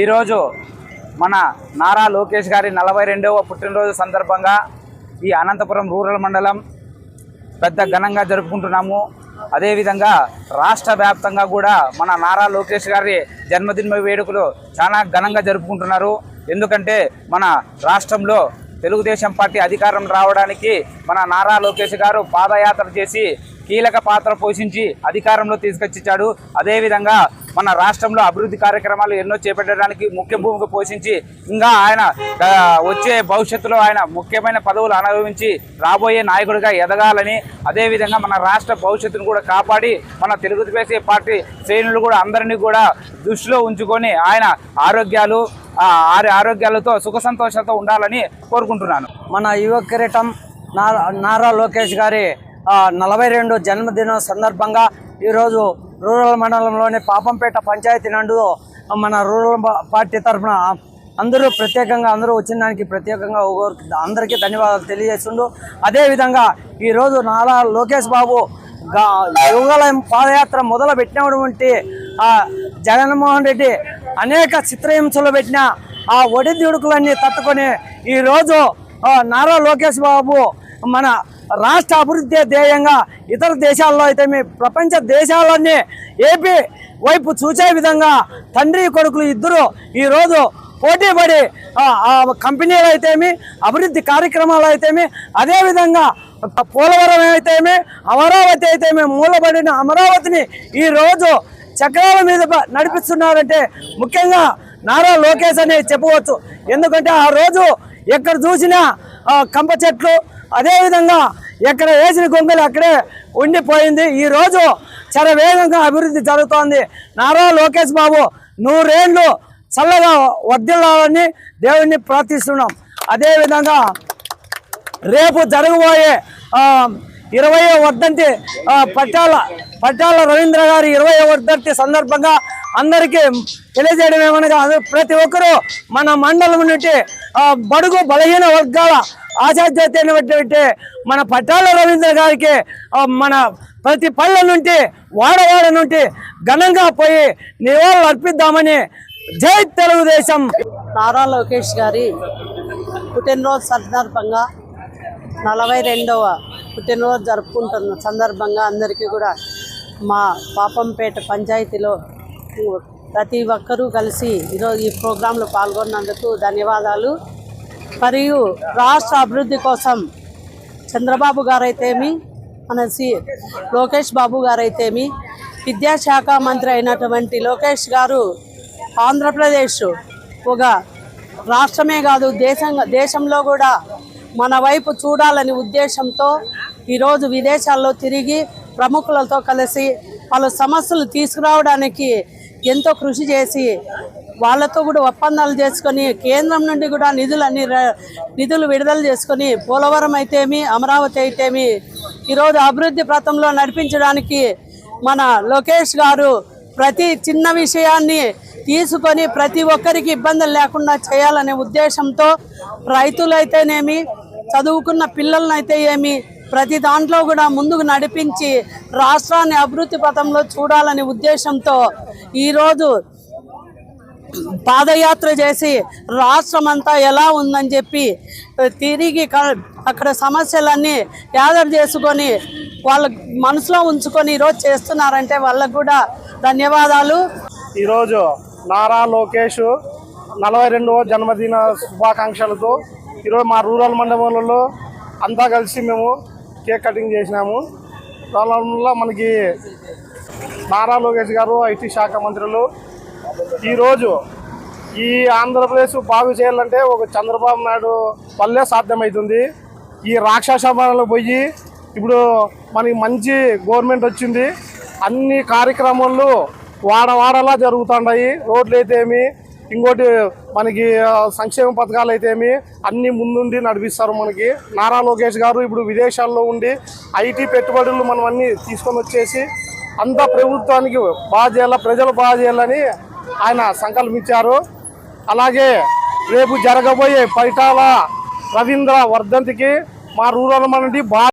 ఈరోజు మన నారా లోకేష్ గారి నలభై రెండవ పుట్టినరోజు సందర్భంగా ఈ అనంతపురం రూరల్ మండలం పెద్ద ఘనంగా జరుపుకుంటున్నాము. అదేవిధంగా రాష్ట్ర వ్యాప్తంగా కూడా మన నారా లోకేష్ గారి జన్మదిన వేడుకలు చాలా ఘనంగా జరుపుకుంటున్నారు. ఎందుకంటే మన రాష్ట్రంలో తెలుగుదేశం పార్టీ అధికారం రావడానికి మన నారా లోకేష్ గారు పాదయాత్ర చేసి కీలక పాత్ర పోషించి అధికారంలో తీసుకొచ్చిచ్చాడు. అదేవిధంగా మన రాష్ట్రంలో అభివృద్ధి కార్యక్రమాలు ఎన్నో చేపట్టడానికి ముఖ్య భూమిక పోషించి ఇంకా ఆయన వచ్చే భవిష్యత్తులో ఆయన ముఖ్యమైన పదవులు అనుభవించి రాబోయే నాయకుడిగా ఎదగాలని అదేవిధంగా మన రాష్ట్ర భవిష్యత్తును కూడా కాపాడి మన తెలుగుదేశం పార్టీ శ్రేణులు కూడా అందరినీ కూడా దృష్టిలో ఉంచుకొని ఆయన ఆరోగ్యాలు ఆరి ఆరోగ్యాలతో సుఖ సంతోషాలతో ఉండాలని కోరుకుంటున్నాను. మన యువ కిరీటం నారా లోకేష్ గారి నలభై రెండు జన్మదినం సందర్భంగా ఈరోజు రూరల్ మండలంలోని పాపంపేట పంచాయతీ నందు మన రూరల్ పార్టీ తరఫున అందరూ ప్రత్యేకంగా అందరూ వచ్చిన దానికి ప్రత్యేకంగా అందరికీ ధన్యవాదాలు తెలియజేస్తుండు. అదేవిధంగా ఈరోజు నారా లోకేష్ బాబు గా- యువగలయం పాదయాత్ర మొదలు పెట్టినటువంటి ఆ జగన్మోహన్ రెడ్డి అనేక చిత్రహింసలు పెట్టిన ఆ ఒడిదుడుకులన్నీ తట్టుకొని ఈరోజు నారా లోకేష్ బాబు మన రాష్ట్ర అభివృద్ధి ధ్యేయంగా ఇతర దేశాల్లో అయితే మీ ప్రపంచ దేశాలన్నీ ఏపీ వైపు చూసే విధంగా తండ్రి కొడుకులు ఇద్దరు ఈరోజు పోటీ పడి కంపెనీలు అయితేమి అభివృద్ధి కార్యక్రమాలు అయితేమి అదేవిధంగా పోలవరం అయితేమి అమరావతి అయితేమి మూలబడిన అమరావతిని ఈరోజు చక్రాల మీద నడిపిస్తున్నారంటే ముఖ్యంగా నారా లోకేష్ అని చెప్పవచ్చు. ఎందుకంటే ఆ రోజు ఎక్కడ చూసినా కంప చెట్లు అదేవిధంగా ఎక్కడ వేసిన గొంగలు అక్కడే ఉండిపోయింది. ఈరోజు చాలా వేగంగా అభివృద్ధి జరుగుతోంది. నారా లోకేష్ బాబు నూరేళ్ళు చల్లగా వర్దిల్లాలని దేవుణ్ణి ప్రార్థిస్తున్నాం. అదేవిధంగా రేపు జరగబోయే ఇరవై వర్ధంతి పట్టాల పట్టాల రవీంద్ర గారి ఇరవై వర్ధంతి సందర్భంగా అందరికీ తెలియజేయడం ఏమనగా ప్రతి ఒక్కరూ మన మండలం నుండి బడుగు బలహీన వర్గాల ఆచార్యమైనటువంటి మన పట్టాల రవీంద్ర గారికి మన ప్రతి పళ్ళ నుండి వాడవాడ నుండి ఘనంగా పోయి నివాళులు అర్పిద్దామని జై తెలుగుదేశం. నారా లోకేష్ గారి పుట్టినరోజు సందర్భంగా నలభై రెండవ పుట్టినరోజు జరుపుకుంటున్న సందర్భంగా అందరికీ కూడా మా పాపంపేట పంచాయతీలో ప్రతి ఒక్కరూ కలిసి ఈరోజు ఈ ప్రోగ్రాంలో పాల్గొన్నందుకు ధన్యవాదాలు. మరియు రాష్ట్ర అభివృద్ధి కోసం చంద్రబాబు గారైతేమి మన సి లోకేష్ బాబు గారైతేమి విద్యాశాఖ మంత్రి అయినటువంటి లోకేష్ గారు ఆంధ్రప్రదేశ్ ఒక రాష్ట్రమే కాదు దేశంగా దేశంలో కూడా మన వైపు చూడాలని ఉద్దేశంతో ఈరోజు విదేశాల్లో తిరిగి ప్రముఖులతో కలిసి పలు సమస్యలు తీసుకురావడానికి ఎంతో కృషి చేసి వాళ్ళతో కూడా ఒప్పందాలు చేసుకొని కేంద్రం నుండి కూడా నిధులన్నీ ర- నిధులు విడుదల చేసుకొని పోలవరం అయితేమి అమరావతి అయితేమి ఈరోజు అభివృద్ధి పథంలో నడిపించడానికి మన లోకేష్ గారు ప్రతి చిన్న విషయాన్ని తీసుకొని ప్రతి ఒక్కరికి ఇబ్బందులు లేకుండా చేయాలనే ఉద్దేశంతో రైతులైతేనేమి చదువుకున్న పిల్లలనైతే ఏమి ప్రతి దాంట్లో కూడా ముందుకు నడిపించి రాష్ట్రాన్ని అభివృద్ధి పథంలో చూడాలనే ఉద్దేశంతో ఈరోజు పాదయాత్ర చేసి రాష్ట్రం అంతా ఎలా ఉందని చెప్పి తిరిగి క- అక్కడ సమస్యలన్నీ యాదర్ చేసుకొని వాళ్ళ మనసులో ఉంచుకొని ఈరోజు చేస్తున్నారంటే వాళ్ళకు కూడా ధన్యవాదాలు. ఈరోజు నారా లోకేష్ నలభై రెండవ జన్మదిన శుభాకాంక్షలతో ఈరోజు మా రూరల్ మండలంలో అంతా కలిసి మేము కేక్ కటింగ్ చేసినాము. దానివల్ల మనకి నారా లోకేష్ గారు ఐటీ శాఖ మంత్రులు. ఈరోజు ఈ ఆంధ్రప్రదేశ్ బాగు చేయాలంటే ఒక చంద్రబాబు నాయుడు వల్లే సాధ్యమవుతుంది ఈ రాక్షస పోయి ఇప్పుడు మనకి మంచి గవర్నమెంట్ వచ్చింది. అన్ని కార్యక్రమాలు వాడవాడలా జరుగుతుంటాయి రోడ్లు అయితే ఏమి ఇంకోటి మనకి సంక్షేమ పథకాలు అయితే ఏమి అన్ని ముందుండి నడిపిస్తారు మనకి. నారా లోకేష్ గారు ఇప్పుడు విదేశాల్లో ఉండి ఐటీ పెట్టుబడులు మనం అన్ని తీసుకొని వచ్చేసి అంతా ప్రభుత్వానికి బాగా చేయాల ప్రజలు బాగా చేయాలని ఆయన సంకల్పించారు. అలాగే రేపు జరగబోయే పైటాల రవీంద్ర వర్ధంతికి మా రూరల్ నుండి బాగా